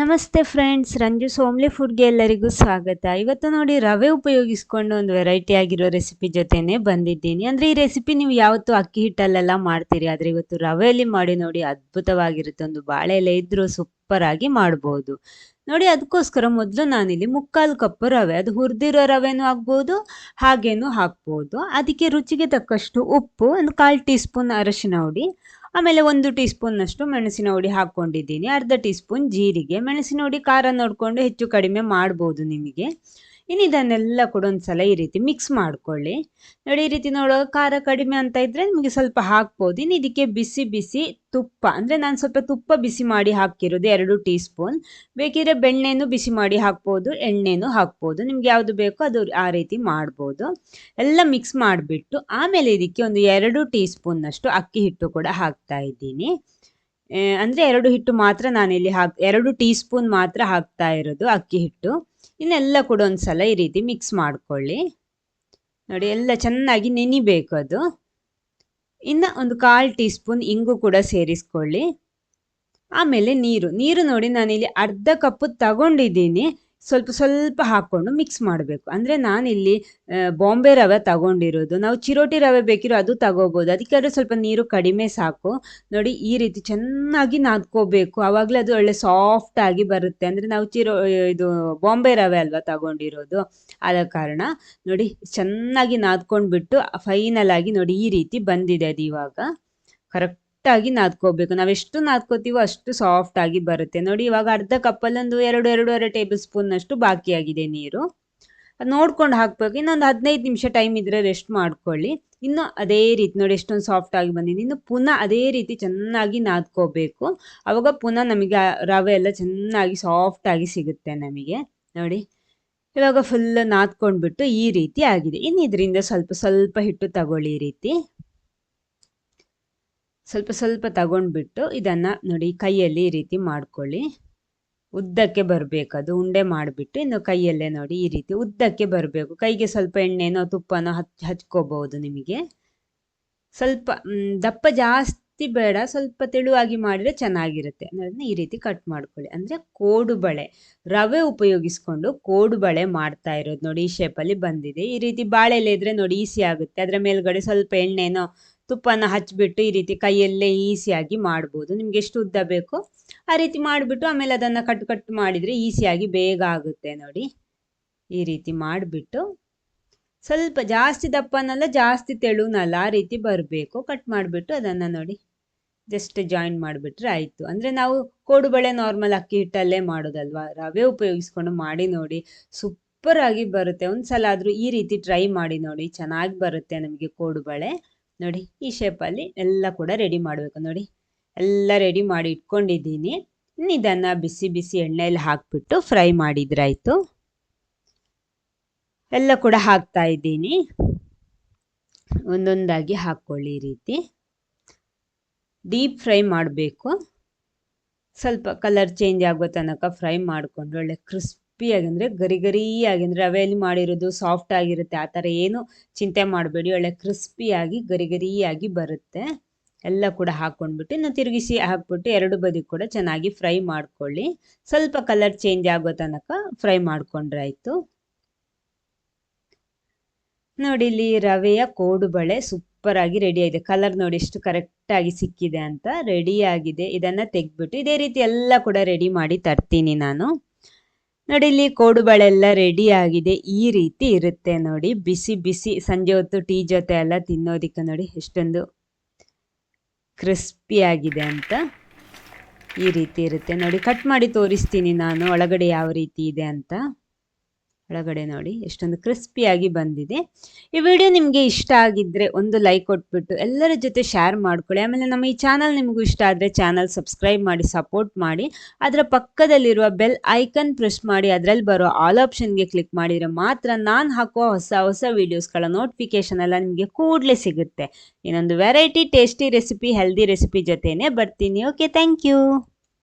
ನಮಸ್ತೆ ಫ್ರೆಂಡ್ಸ್, ರಂಜು ಸೋಮ್ಲಿ ಫುಡ್ಗೆ ಎಲ್ಲರಿಗೂ ಸ್ವಾಗತ. ಇವತ್ತು ನೋಡಿ ರವೆ ಉಪಯೋಗಿಸ್ಕೊಂಡು ಒಂದು ವೆರೈಟಿ ಆಗಿರೋ ರೆಸಿಪಿ ಜೊತೆನೆ ಬಂದಿದ್ದೀನಿ. ಅಂದರೆ ಈ ರೆಸಿಪಿ ನೀವು ಯಾವತ್ತು ಅಕ್ಕಿ ಹಿಟ್ಟಲ್ಲೆಲ್ಲ ಮಾಡ್ತೀರಿ, ಆದರೆ ಇವತ್ತು ರವೆಯಲ್ಲಿ ಮಾಡಿ ನೋಡಿ ಅದ್ಭುತವಾಗಿರುತ್ತೆ. ಒಂದು ಬಾಳೆ ಎಲೆ ಇದ್ರೂ ಸೂಪರ್ ಆಗಿ ಮಾಡ್ಬೋದು. ನೋಡಿ, ಅದಕ್ಕೋಸ್ಕರ ಮೊದಲು ನಾನಿಲ್ಲಿ ಮುಕ್ಕಾಲು ಕಪ್ ರವೆ, ಅದು ಹುರಿದಿರೋ ರವೆನೂ ಆಗ್ಬೋದು, ಹಾಗೇನೂ ಹಾಕ್ಬೋದು. ಅದಕ್ಕೆ ರುಚಿಗೆ ತಕ್ಕಷ್ಟು ಉಪ್ಪು, ಒಂದು ಕಾಲು ಟೀ ಸ್ಪೂನ್ ಅರಶಿನ ಹುಡಿ ಆಮೇಲೆ ಒಂದು ಟೀ ಸ್ಪೂನ್ನಷ್ಟು ಮೆಣಸಿನ ಹುಡಿ ಹಾಕ್ಕೊಂಡಿದ್ದೀನಿ. ಅರ್ಧ ಟೀ ಸ್ಪೂನ್ ಜೀರಿಗೆ. ಮೆಣಸಿನ ಹುಡಿ ಖಾರ ನೋಡಿಕೊಂಡು ಹೆಚ್ಚು ಕಡಿಮೆ ಮಾಡ್ಬೋದು ನಿಮಗೆ. ಇನ್ನು ಇದನ್ನೆಲ್ಲ ಕೂಡ ಒಂದ್ಸಲ ಈ ರೀತಿ ಮಿಕ್ಸ್ ಮಾಡ್ಕೊಳ್ಳಿ. ನೋಡಿ, ಈ ರೀತಿ ನೋಡೋ, ಖಾರ ಕಡಿಮೆ ಅಂತ ಇದ್ರೆ ನಿಮಗೆ ಸ್ವಲ್ಪ ಹಾಕ್ಬೋದು. ಇನ್ನು ಇದಕ್ಕೆ ಬಿಸಿ ಬಿಸಿ ತುಪ್ಪ, ಅಂದರೆ ನಾನು ಸ್ವಲ್ಪ ತುಪ್ಪ ಬಿಸಿ ಮಾಡಿ ಹಾಕಿರೋದು ಎರಡು ಟೀ ಸ್ಪೂನ್ ಬೇಕಿದ್ರೆ ಬೆಣ್ಣೆನೂ ಬಿಸಿ ಮಾಡಿ ಹಾಕ್ಬೋದು, ಎಣ್ಣೆನೂ ಹಾಕ್ಬೋದು. ನಿಮ್ಗೆ ಯಾವುದು ಬೇಕೋ ಅದು ಆ ರೀತಿ ಮಾಡ್ಬೋದು. ಎಲ್ಲ ಮಿಕ್ಸ್ ಮಾಡಿಬಿಟ್ಟು ಆಮೇಲೆ ಇದಕ್ಕೆ ಒಂದು ಎರಡು ಟೀ ಸ್ಪೂನ್ನಷ್ಟು ಅಕ್ಕಿ ಹಿಟ್ಟು ಕೂಡ ಹಾಕ್ತಾ ಇದ್ದೀನಿ. ಅಂದರೆ ಎರಡು ಹಿಟ್ಟು ಮಾತ್ರ ನಾನಿಲ್ಲಿ ಹಾಕ್, ಎರಡು ಟೀ ಸ್ಪೂನ್ ಮಾತ್ರ ಹಾಕ್ತಾ ಇರೋದು ಅಕ್ಕಿ ಹಿಟ್ಟು. ಇನ್ನೆಲ್ಲ ಕೂಡ ಒಂದ್ಸಲ ಈ ರೀತಿ ಮಿಕ್ಸ್ ಮಾಡ್ಕೊಳ್ಳಿ. ನೋಡಿ, ಎಲ್ಲ ಚೆನ್ನಾಗಿ ನೆನಿಬೇಕು ಅದು. ಇನ್ನು ಒಂದು ಕಾಲು ಟೀ ಸ್ಪೂನ್ ಇಂಗು ಕೂಡ ಸೇರಿಸ್ಕೊಳ್ಳಿ. ಆಮೇಲೆ ನೀರು ನೀರು ನೋಡಿ ನಾನಿಲ್ಲಿ ಅರ್ಧ ಕಪ್ ತಗೊಂಡಿದ್ದೀನಿ. ಸ್ವಲ್ಪ ಸ್ವಲ್ಪ ಹಾಕ್ಕೊಂಡು ಮಿಕ್ಸ್ ಮಾಡಬೇಕು. ಅಂದರೆ ನಾನಿಲ್ಲಿ ಬಾಂಬೆ ರವೆ ತಗೊಂಡಿರೋದು. ನಾವು ಚಿರೋಟಿ ರವೆ ಬೇಕಿರೋ ಅದು ತಗೋಬೋದು. ಅದಕ್ಕಾದ್ರೆ ಸ್ವಲ್ಪ ನೀರು ಕಡಿಮೆ ಸಾಕು. ನೋಡಿ, ಈ ರೀತಿ ಚೆನ್ನಾಗಿ ನಾದ್ಕೋಬೇಕು. ಆವಾಗಲೇ ಅದು ಒಳ್ಳೆ ಸಾಫ್ಟ್ ಆಗಿ ಬರುತ್ತೆ. ಅಂದರೆ ನಾವು ಚಿರೋ, ಇದು ಬಾಂಬೆ ರವೆ ಅಲ್ವಾ ತಗೊಂಡಿರೋದು. ಆದ ಕಾರಣ ನೋಡಿ, ಚೆನ್ನಾಗಿ ನಾದ್ಕೊಂಡ್ಬಿಟ್ಟು ಫೈನಲ್ ಆಗಿ ನೋಡಿ ಈ ರೀತಿ ಬಂದಿದೆ ಅದು ಇವಾಗ. ಕರೆಕ್ಟ್ ಆಗಿ ನಾದ್ಕೋಬೇಕು. ನಾವೆಷ್ಟು ನಾದ್ಕೋತೀವೋ ಅಷ್ಟು ಸಾಫ್ಟ್ ಆಗಿ ಬರುತ್ತೆ. ನೋಡಿ, ಇವಾಗ ಅರ್ಧ ಕಪ್ಪಲ್ಲೊಂದು ಎರಡು, ಎರಡೂವರೆ ಟೇಬಲ್ ಸ್ಪೂನ್ನಷ್ಟು ಬಾಕಿಯಾಗಿದೆ ನೀರು. ನೋಡ್ಕೊಂಡು ಹಾಕ್ಬೇಕು. ಇನ್ನೊಂದು ಹದಿನೈದು ನಿಮಿಷ ಟೈಮ್ ಇದ್ರೆ ರೆಸ್ಟ್ ಮಾಡ್ಕೊಳ್ಳಿ. ಇನ್ನು ಅದೇ ರೀತಿ, ನೋಡಿ, ಎಷ್ಟೊಂದು ಸಾಫ್ಟ್ ಆಗಿ ಬಂದಿದೆ. ಇನ್ನು ಪುನಃ ಅದೇ ರೀತಿ ಚೆನ್ನಾಗಿ ನಾದ್ಕೋಬೇಕು. ಅವಾಗ ಪುನಃ ನಮಗೆ ರವೆ ಎಲ್ಲ ಚೆನ್ನಾಗಿ ಸಾಫ್ಟ್ ಆಗಿ ಸಿಗುತ್ತೆ ನಮಗೆ. ನೋಡಿ, ಇವಾಗ ಫುಲ್ ನಾದ್ಕೊಂಡ್ಬಿಟ್ಟು ಈ ರೀತಿ ಆಗಿದೆ. ಇನ್ನು ಇದರಿಂದ ಸ್ವಲ್ಪ ಸ್ವಲ್ಪ ಹಿಟ್ಟು ತಗೊಳ್ಳಿ ಈ ರೀತಿ. ಸ್ವಲ್ಪ ಸ್ವಲ್ಪ ತಗೊಂಡ್ಬಿಟ್ಟು ಇದನ್ನು ನೋಡಿ ಕೈಯಲ್ಲಿ ಈ ರೀತಿ ಮಾಡ್ಕೊಳ್ಳಿ. ಉದ್ದಕ್ಕೆ ಬರಬೇಕದು ಉಂಡೆ ಮಾಡಿಬಿಟ್ಟು ಇನ್ನು ಕೈಯಲ್ಲೇ ನೋಡಿ ಈ ರೀತಿ ಉದ್ದಕ್ಕೆ ಬರಬೇಕು. ಕೈಗೆ ಸ್ವಲ್ಪ ಎಣ್ಣೆನೋ ತುಪ್ಪನೋ ಹಚ್ ಹಚ್ಕೋಬಹುದು ನಿಮಗೆ. ಸ್ವಲ್ಪ ದಪ್ಪ ಜಾಸ್ತಿ ಬೇಡ, ಸ್ವಲ್ಪ ತೆಳುವಾಗಿ ಮಾಡಿದ್ರೆ ಚೆನ್ನಾಗಿರುತ್ತೆ. ಅದನ್ನ ಈ ರೀತಿ ಕಟ್ ಮಾಡ್ಕೊಳ್ಳಿ. ಅಂದರೆ ಕೋಡು ಬಳೆ, ರವೆ ಉಪಯೋಗಿಸ್ಕೊಂಡು ಕೋಡು ಬಳೆ ಮಾಡ್ತಾ ಇರೋದು ನೋಡಿ ಈ ಶೇಪಲ್ಲಿ ಬಂದಿದೆ. ಈ ರೀತಿ ಬಾಳೆಲೆ ಇದ್ರೆ ನೋಡಿ ಈಸಿ ಆಗುತ್ತೆ. ಅದರ ಮೇಲ್ಗಡೆ ಸ್ವಲ್ಪ ಎಣ್ಣೆನೋ ತುಪ್ಪನ ಹಚ್ಚಿಬಿಟ್ಟು ಈ ರೀತಿ ಕೈಯಲ್ಲೇ ಈಸಿಯಾಗಿ ಮಾಡ್ಬೋದು. ನಿಮ್ಗೆ ಎಷ್ಟು ಉದ್ದ ಬೇಕೋ ಆ ರೀತಿ ಮಾಡಿಬಿಟ್ಟು ಆಮೇಲೆ ಅದನ್ನು ಕಟ್ ಕಟ್ ಮಾಡಿದರೆ ಈಸಿಯಾಗಿ ಬೇಗ ಆಗುತ್ತೆ ನೋಡಿ. ಈ ರೀತಿ ಮಾಡಿಬಿಟ್ಟು ಸ್ವಲ್ಪ ಜಾಸ್ತಿ ದಪ್ಪನಲ್ಲ, ಜಾಸ್ತಿ ತೆಳುನಲ್ಲ ಆ ರೀತಿ ಬರಬೇಕು. ಕಟ್ ಮಾಡಿಬಿಟ್ಟು ಅದನ್ನು ನೋಡಿ ಜಸ್ಟ್ ಜಾಯಿನ್ ಮಾಡಿಬಿಟ್ರೆ ಆಯಿತು. ಅಂದರೆ ನಾವು ಕೋಡುಬಳೆ ನಾರ್ಮಲ್ ಅಕ್ಕಿ ಹಿಟ್ಟಲ್ಲೇ ಮಾಡೋದಲ್ವಾ? ರವೆ ಉಪಯೋಗಿಸ್ಕೊಂಡು ಮಾಡಿ ನೋಡಿ ಸೂಪರ್ ಆಗಿ ಬರುತ್ತೆ. ಒಂದು ಸಲ ಆದರೂ ಈ ರೀತಿ ಟ್ರೈ ಮಾಡಿ ನೋಡಿ ಚೆನ್ನಾಗಿ ಬರುತ್ತೆ ನಮಗೆ ಕೋಡುಬಳೆ ನೋಡಿ, ಈ ಶೇಪಲ್ಲಿ ಎಲ್ಲ ಕೂಡ ರೆಡಿ ಮಾಡಬೇಕು ನೋಡಿ. ಎಲ್ಲ ರೆಡಿ ಮಾಡಿ ಇಟ್ಕೊಂಡಿದ್ದೀನಿ. ಇದನ್ನು ಬಿಸಿ ಬಿಸಿ ಎಣ್ಣೆಯಲ್ಲಿ ಹಾಕ್ಬಿಟ್ಟು ಫ್ರೈ ಮಾಡಿದ್ರಾಯ್ತು ಎಲ್ಲ ಕೂಡ ಹಾಕ್ತಾ ಇದ್ದೀನಿ. ಒಂದೊಂದಾಗಿ ಹಾಕ್ಕೊಳ್ಳಿ ರೀತಿ. ಡೀಪ್ ಫ್ರೈ ಮಾಡಬೇಕು. ಸ್ವಲ್ಪ ಕಲರ್ ಚೇಂಜ್ ಆಗೋ ತನಕ ಫ್ರೈ ಮಾಡಿಕೊಂಡು ಒಳ್ಳೆ ಕ್ರಿಸ್ಪ್ ಕ್ರಿಸ್ಪಿಯಾಗಿ ಅಂದರೆ ಗರಿ ಗರಿಯಾಗಿ ಅಂದರೆ ರವೆಯಲ್ಲಿ ಮಾಡಿರೋದು ಸಾಫ್ಟ್ ಆಗಿರುತ್ತೆ, ಆ ಥರ ಏನು ಚಿಂತೆ ಮಾಡಬೇಡಿ. ಒಳ್ಳೆ ಕ್ರಿಸ್ಪಿಯಾಗಿ ಗರಿ ಗರಿಯಾಗಿ ಬರುತ್ತೆ. ಎಲ್ಲ ಕೂಡ ಹಾಕ್ಕೊಂಡ್ಬಿಟ್ಟು ಇನ್ನು ತಿರುಗಿಸಿ ಹಾಕ್ಬಿಟ್ಟು ಎರಡು ಬದಿ ಕೂಡ ಚೆನ್ನಾಗಿ ಫ್ರೈ ಮಾಡ್ಕೊಳ್ಳಿ. ಸ್ವಲ್ಪ ಕಲರ್ ಚೇಂಜ್ ಆಗೋ ತನಕ ಫ್ರೈ ಮಾಡ್ಕೊಂಡ್ರೆ ಆಯಿತು. ನೋಡಿ, ಇಲ್ಲಿ ರವೆಯ ಕೋಡು ಬಳೆ ಸೂಪರ್ ಆಗಿ ರೆಡಿ ಆಗಿದೆ. ಕಲರ್ ನೋಡಿ ಎಷ್ಟು ಕರೆಕ್ಟ್ ಆಗಿ ಸಿಕ್ಕಿದೆ ಅಂತ ರೆಡಿ ಆಗಿದೆ. ಇದನ್ನ ತೆಗ್ದ್ಬಿಟ್ಟು ಇದೇ ರೀತಿ ಎಲ್ಲ ಕೂಡ ರೆಡಿ ಮಾಡಿ ತರ್ತೀನಿ ನಾನು. ನೋಡಿ ಇಲ್ಲಿ ಕೋಡುಬಳೆಲ್ಲ ರೆಡಿ ಆಗಿದೆ. ಈ ರೀತಿ ಇರುತ್ತೆ ನೋಡಿ. ಬಿಸಿ ಬಿಸಿ ಸಂಜೆ ಹೊತ್ತು ಟೀ ಜೊತೆ ಎಲ್ಲ ತಿನ್ನೋದಿಕ್ಕೆ ನೋಡಿ ಎಷ್ಟೊಂದು ಕ್ರಿಸ್ಪಿ ಆಗಿದೆ ಅಂತ ಈ ರೀತಿ ಇರುತ್ತೆ ನೋಡಿ. ಕಟ್ ಮಾಡಿ ತೋರಿಸ್ತೀನಿ ನಾನು ಒಳಗಡೆ ಯಾವ ರೀತಿ ಇದೆ ಅಂತ. ಒಳಗಡೆ ನೋಡಿ, ಎಷ್ಟೊಂದು ಕ್ರಿಸ್ಪಿಯಾಗಿ ಬಂದಿದೆ. ಈ ವಿಡಿಯೋ ನಿಮಗೆ ಇಷ್ಟ ಆಗಿದ್ದರೆ ಒಂದು ಲೈಕ್ ಕೊಟ್ಬಿಟ್ಟು ಎಲ್ಲರ ಜೊತೆ ಶೇರ್ ಮಾಡ್ಕೊಳ್ಳಿ. ಆಮೇಲೆ ನಮ್ಮ ಈ ಚಾನಲ್ ನಿಮಗೂ ಇಷ್ಟ ಆದರೆ ಚಾನಲ್ ಸಬ್ಸ್ಕ್ರೈಬ್ ಮಾಡಿ ಸಪೋರ್ಟ್ ಮಾಡಿ. ಅದರ ಪಕ್ಕದಲ್ಲಿರುವ ಬೆಲ್ ಐಕನ್ ಪ್ರೆಸ್ ಮಾಡಿ, ಅದರಲ್ಲಿ ಬರೋ ಆಲ್ ಆಪ್ಷನ್ಗೆ ಕ್ಲಿಕ್ ಮಾಡಿದರೆ ಮಾತ್ರ ನಾನು ಹಾಕುವ ಹೊಸ ಹೊಸ ವೀಡಿಯೋಸ್ಗಳ ನೋಟಿಫಿಕೇಶನ್ ಎಲ್ಲ ನಿಮಗೆ ಕೂಡಲೇ ಸಿಗುತ್ತೆ. ಇನ್ನೊಂದು variety tasty recipe healthy recipe ಜೊತೆನೇ ಬರ್ತೀನಿ. Okay thank you